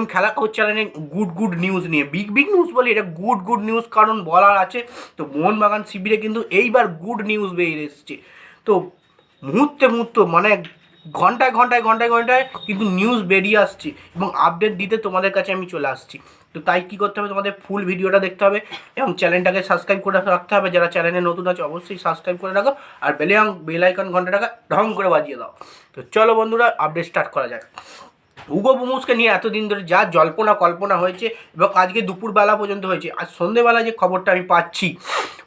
একদম খেলা খবর চ্যানেলে গুড গুড নিউজ নিয়ে। বিগ বিগ নিউজ বলি, এটা গুড গুড নিউজ কারণ বলার আছে। তো মোহনবাগান শিবিরে কিন্তু এইবার গুড নিউজ বেরিয়ে এসছে। তো মুহূর্তে, মুহূর্ত মানে ঘন্টায় ঘন্টায় ঘন্টায় ঘন্টায় কিন্তু নিউজ বেরিয়ে আসছে এবং আপডেট দিতে তোমাদের কাছে আমি চলে আসছি। তো তাই কী করতে হবে? তোমাদের ফুল ভিডিওটা দেখতে হবে এবং চ্যানেলটাকে সাবস্ক্রাইব করে রাখতে হবে। যারা চ্যানেলে নতুন আছে, অবশ্যই সাবস্ক্রাইব করে রাখো আর বেলে বেল আইকন ঘন্টাটাকে ঢং করে বাজিয়ে দাও। তো চলো বন্ধুরা আপডেট স্টার্ট করা যাক। হুগো বুমুসকে নিয়ে এতদিন ধরে যা জল্পনা কল্পনা হয়েছে এবং আজকে দুপুরবেলা পর্যন্ত হয়েছে, আজ সন্ধেবেলা যে খবরটা আমি পাচ্ছি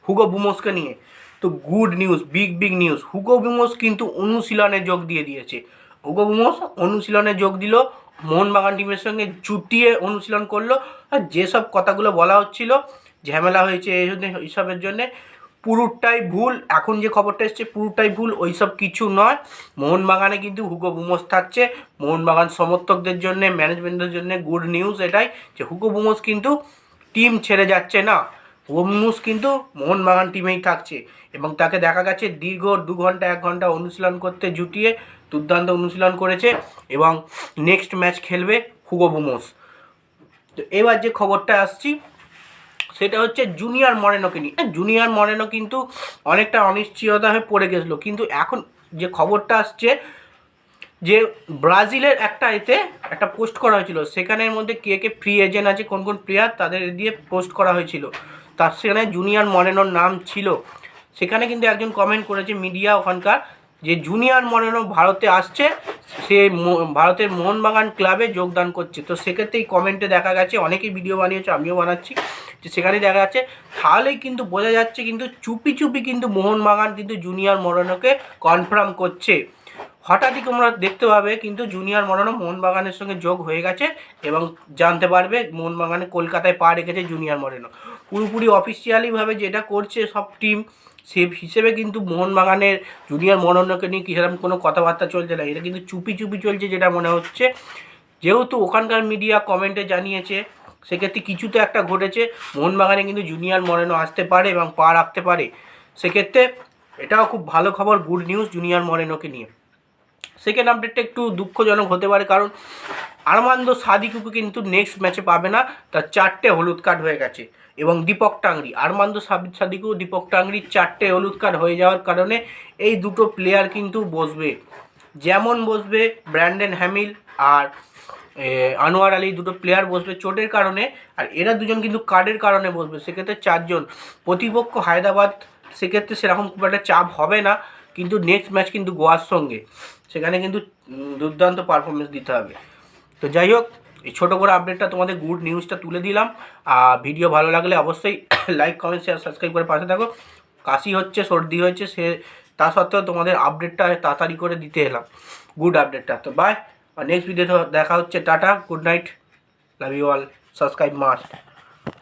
হুগো বুমোসকে নিয়ে, তো good news big big news Hugo Boumous কিন্তু অনুশীলনে যোগ দিয়ে দিয়েছে। হুগো বুমোস অনুশীলনে যোগ দিল, মোহনবাগান টিমের সঙ্গে জুটিয়ে অনুশীলন করল, আর যেসব কথাগুলো বলা হচ্ছিল, ঝামেলা হয়েছে এই এইসবের জন্যে পুরোটাই ভুল, এখন যে খবরটা এসছে পুরোটাই ভুল, ওইসব কিছু নয়। মোহনবাগানে কিন্তু হুগো বুমোস থাকছে। মোহনবাগান সমর্থকদের জন্য, ম্যানেজমেন্টের জন্য গুড নিউজ এটাই যে হুগো বুমোস কিন্তু টিম ছেড়ে যাচ্ছে না। হুগো কিন্তু মোহনবাগান টিমেই থাকছে এবং তাকে দেখা গেছে দীর্ঘ দু ঘণ্টা, এক ঘণ্টা অনুশীলন করতে জুটিয়ে, দুর্দান্ত অনুশীলন করেছে এবং নেক্সট ম্যাচ খেলবে হুগো বুমোস। তো এবার যে খবরটা আসছি সেটা হচ্ছে জুনিয়র মরেনোকে নিয়ে। জুনিয়র মরেনো কিন্তু অনেকটা অনিশ্চয়তা হয়ে পড়ে গেছিল। কিন্তু এখন যে খবরটা আসছে, যে ব্রাজিলের একটা এতে একটা পোস্ট করা হয়েছিল। সেখানের মধ্যে কে কে ফ্রি এজেন্ট আছে, কোন কোন প্লেয়ার তাদের দিয়ে পোস্ট করা হয়েছিল। তার সেখানে জুনিয়র মরেনোর নাম ছিল। সেখানে কিন্তু একজন কমেন্ট করেছে মিডিয়া ওখানকার যে জুনিয়র মরেনো ভারতে আসছে, সে ভারতের মোহনবাগান ক্লাবে যোগদান করছে। তো সেক্ষেত্রে এই কমেন্টে দেখা গেছে, অনেকেই ভিডিও বানিয়েছে, আমিও বানাচ্ছি। যে সেখানে দেখা যাচ্ছে তাহলেই কিন্তু বোঝা যাচ্ছে কিন্তু চুপি চুপি কিন্তু মোহনবাগান কিন্তু জুনিয়র মরণকে কনফার্ম করছে। হঠাৎই তোমরা দেখতে পাবে কিন্তু জুনিয়র মরণ মোহনবাগানের সঙ্গে যোগ হয়ে গেছে এবং জানতে পারবে মোহনবাগানে কলকাতায় পা রেখেছে জুনিয়র মরেনো পুরোপুরি অফিসিয়ালিভাবে যেটা করছে সব টিম সে হিসেবে কিন্তু মোহনবাগানের জুনিয়র মরণকে নিয়ে সেরকম কোনো কথাবার্তা চলছে না। এটা কিন্তু চুপি চুপি চলছে যেটা মনে হচ্ছে। যেহেতু ওখানকার মিডিয়া কমেন্টে জানিয়েছে, সেক্ষেত্রে কিছু তো একটা ঘটেছে, মোহনবাগানে কিন্তু জুনিয়র মরেনো আসতে পারে এবং পা রাখতে পারে। সেক্ষেত্রে এটাও খুব ভালো খবর গুড নিউজ জুনিয়র মরেনোকে নিয়ে। সেকেন্ড আপডেটটা একটু দুঃখজনক হতে পারে, কারণ আরমান্দ সাদিকুকে কিন্তু নেক্সট ম্যাচে পাবে না। তার চারটে হলুদ কার্ড হয়ে গেছে। এবং দীপক টাংরি, আরমান্দ সাবিদ সাদিকু দীপক টাংরির চারটে হলুদ কার্ড হয়ে যাওয়ার কারণে এই দুটো প্লেয়ার কিন্তু বসবে। যেমন বসবে ব্র্যান্ডেন হ্যামিল আর আনোয়ার আলী দুটো প্লেয়ার বসবে চোটের কারণে। আর এরা দুজন কিন্তু কার্ডের কারণে বসবে। সেক্ষেত্রে চারজন। প্রতিপক্ষ হায়দ্রাবাদ, সেক্ষেত্রে সেরকম খুব একটা চাপ হবে না। কিন্তু নেক্সট ম্যাচ কিন্তু গোয়ার সঙ্গে, সেখানে কিন্তু দুর্দান্ত পারফরমেন্স দিতে হবে। তো যাই হোক, এই ছোটো করে আপডেটটা তোমাদের গুড নিউজটা তুলে দিলাম। আর ভিডিও ভালো লাগলে অবশ্যই লাইক কমেন্ট শেয়ার সাবস্ক্রাইব করে পাশে থাকো। কাশি হচ্ছে, সর্দি হয়েছে, সে, তা সত্ত্বেও তোমাদের আপডেটটা তাড়াতাড়ি করে দিতে এলাম। গুড আপডেটটা তো বাই আর নেক্সট ভিডিও দেখা হচ্ছে, tata good night love you all subscribe must